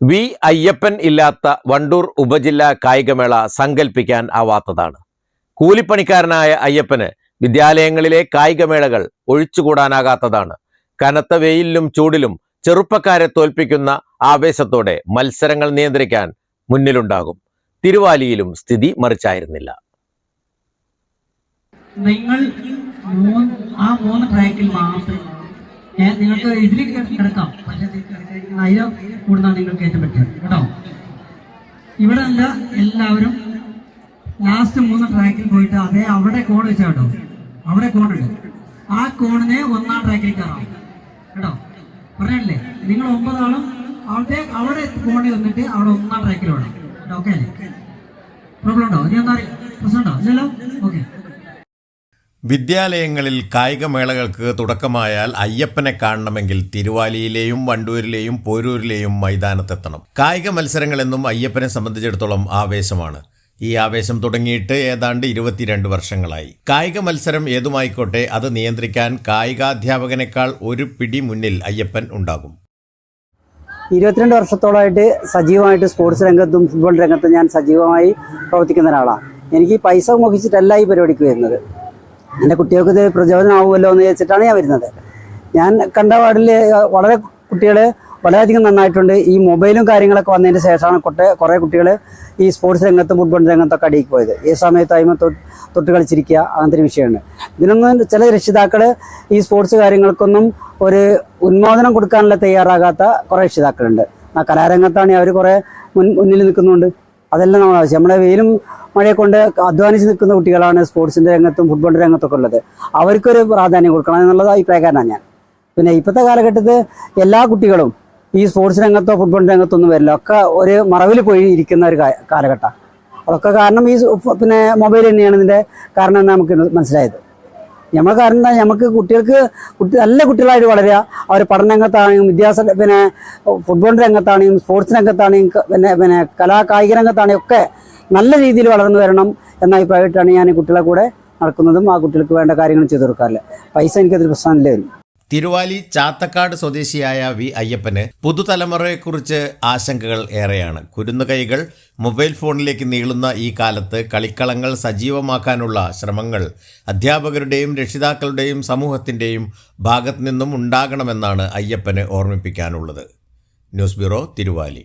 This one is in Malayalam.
V Ayyappan ഇല്ലാത്ത വണ്ടൂർ ഉപജില്ലാ കായികമേള സങ്കല്പിക്കാൻ ആവാത്തതാണ്. കൂലിപ്പണിക്കാരനായ അയ്യപ്പന് വിദ്യാലയങ്ങളിലെ കായികമേളകൾ ഒഴിച്ചുകൂടാനാകാത്തതാണ്. കനത്ത വെയിലിലും ചൂടിലും ചെറുപ്പക്കാരെ തോൽപ്പിക്കുന്ന ആവേശത്തോടെ മത്സരങ്ങൾ നിയന്ത്രിക്കാൻ മുന്നിലുണ്ടാകും. തിരുവാലിയിലും സ്ഥിതി മറിച്ചായിരുന്നില്ല. നിങ്ങൾ ആ മൂന്ന് ട്രാക്കിൽ മാത്രം നിങ്ങൾക്ക് ഇതിലേക്ക് കിടക്കാം. പക്ഷേ അതിലോ കൂടുതലാണ് നിങ്ങൾക്ക് ഏറ്റവും പറ്റുക കേട്ടോ? ഇവിടെ അല്ല എല്ലാവരും ലാസ്റ്റ് മൂന്ന് ട്രാക്കിൽ പോയിട്ട് അതേ അവിടെ കോൺ വെച്ചാൽ കേട്ടോ. അവിടെ കോണുണ്ട് ആ കോണിനെ ഒന്നാം ട്രാക്കിൽ കയറാം. കേട്ടോ? പറഞ്ഞല്ലേ? നിങ്ങൾ ഒമ്പതാളും അവിടെ അവിടെ കോണിൽ വന്നിട്ട് അവിടെ ഒന്നാം ട്രാക്കിൽ വേണം ഓക്കെ അല്ലേ? പ്രോബ്ലം ഉണ്ടോ? ഇനി ഒന്നും പ്രശ്നം ഉണ്ടോ ഇല്ലല്ലോ? ഓക്കെ വിദ്യാലയങ്ങളിൽ കായികമേളകൾക്ക് തുടക്കമായാൽ അയ്യപ്പനെ കാണണമെങ്കിൽ തിരുവാലിയിലെയും വണ്ടൂരിലെയും പോരൂരിലെയും മൈതാനത്തെത്തണം. കായിക മത്സരങ്ങളെന്നും അയ്യപ്പനെ സംബന്ധിച്ചിടത്തോളം ആവേശമാണ്. ഈ ആവേശം തുടങ്ങിയിട്ട് ഏതാണ്ട് ഇരുപത്തിരണ്ട് വർഷങ്ങളായി. കായിക മത്സരം ഏതുമായിക്കോട്ടെ അത് നിയന്ത്രിക്കാൻ കായികാധ്യാപകനേക്കാൾ ഒരു പിടി മുന്നിൽ അയ്യപ്പൻ ഉണ്ടാകും. ഇരുപത്തിരണ്ട് വർഷത്തോളമായിട്ട് സജീവമായിട്ട് സ്പോർട്സ് രംഗത്തും ഫുട്ബോൾ രംഗത്തും ഞാൻ സജീവമായി പ്രവർത്തിക്കുന്ന ഒരാളാണ് എനിക്ക് പൈസ മോഹിച്ചിട്ടല്ല ഈ പരിപാടിക്ക് വരുന്നത്. എന്റെ കുട്ടികൾക്ക് ഇത് പ്രചോദനമാവുമല്ലോ എന്ന് ചോദിച്ചിട്ടാണ് ഞാൻ വരുന്നത്. ഞാൻ കണ്ട വാർഡിൽ വളരെ കുട്ടികൾ വളരെയധികം നന്നായിട്ടുണ്ട്. ഈ മൊബൈലും കാര്യങ്ങളൊക്കെ വന്നതിന് ശേഷമാണ് കുറെ കുറേ കുട്ടികൾ ഈ സ്പോർട്സ് രംഗത്തും ഫുട്ബോൾ രംഗത്തൊക്കെ അടിയിക്ക് പോയത്. ഈ സമയത്ത് അതിമ തൊട്ട് കളിച്ചിരിക്കുക അങ്ങനത്തെ ഒരു വിഷയമാണ്. ഇതിനൊന്നും ചില രക്ഷിതാക്കൾ ഈ സ്പോർട്സ് കാര്യങ്ങൾക്കൊന്നും ഒരു ഉന്മോദനം കൊടുക്കാനുള്ള തയ്യാറാകാത്ത കുറേ രക്ഷിതാക്കളുണ്ട്. ആ കലാരംഗത്താണ് അവർ കുറേ മുൻ മുന്നിൽ നിൽക്കുന്നുണ്ട്. അതെല്ലാം നമ്മൾ ആവശ്യം. നമ്മുടെ വെയിലും മഴയെ കൊണ്ട് അധ്വാനിച്ച് നിൽക്കുന്ന കുട്ടികളാണ് സ്പോർട്സിന്റെ രംഗത്തും ഫുട്ബോളിന്റെ രംഗത്തൊക്കെ ഉള്ളത്. അവർക്കൊരു പ്രാധാന്യം കൊടുക്കണം എന്നുള്ളത് അഭിപ്രായക്കാരനാണ് ഞാൻ. പിന്നെ ഇപ്പോഴത്തെ കാലഘട്ടത്തിൽ എല്ലാ കുട്ടികളും ഈ സ്പോർട്സ് രംഗത്തോ ഫുട്ബോൾ രംഗത്തോ ഒന്നും വരില്ല. ഒക്കെ ഒരു മറവിൽ പോയി ഇരിക്കുന്ന ഒരു കാലഘട്ടം. അതൊക്കെ കാരണം ഈ പിന്നെ മൊബൈൽ തന്നെയാണ് ഇതിന്റെ കാരണം എന്ന് നമുക്ക് മനസ്സിലായത്. നമ്മളെ കാരണം എന്താ? നമുക്ക് കുട്ടികൾക്ക് കുട്ടി നല്ല കുട്ടികളായിട്ട് വളരുക. അവർ പഠന രംഗത്താണെങ്കിലും വിദ്യാഭ്യാസ പിന്നെ ഫുട്ബോൾ രംഗത്താണെങ്കിലും സ്പോർട്സ് രംഗത്താണെങ്കിലും പിന്നെ പിന്നെ കലാ കായിക രംഗത്താണെങ്കിലും ഒക്കെ നല്ല രീതിയിൽ വളർന്നു വരണം എന്ന അഭിപ്രായമായിട്ടാണ് ഞാൻ കുട്ടികളെ കൂടെ നടക്കുന്നതും ആ കുട്ടികൾക്ക് വേണ്ട കാര്യങ്ങൾ ചെയ്തു കൊടുക്കാറില്ല. പൈസ എനിക്കതൊരു പ്രശ്നമില്ല. വരും തിരുവാലി ചാത്തക്കാട് സ്വദേശിയായ വി അയ്യപ്പന് പുതുതലമുറയെക്കുറിച്ച് ആശങ്കകൾ ഏറെയാണ്. കുരുന്നുകൈകൾ മൊബൈൽ ഫോണിലേക്ക് നീളുന്ന ഈ കാലത്ത് കളിക്കളങ്ങൾ സജീവമാക്കാനുള്ള ശ്രമങ്ങൾ അധ്യാപകരുടെയും രക്ഷിതാക്കളുടെയും സമൂഹത്തിന്റെയും ഭാഗത്തു നിന്നും ഉണ്ടാകണമെന്നാണ് അയ്യപ്പന് ഓർമ്മിപ്പിക്കാനുള്ളത്. News bureau Thiruvali.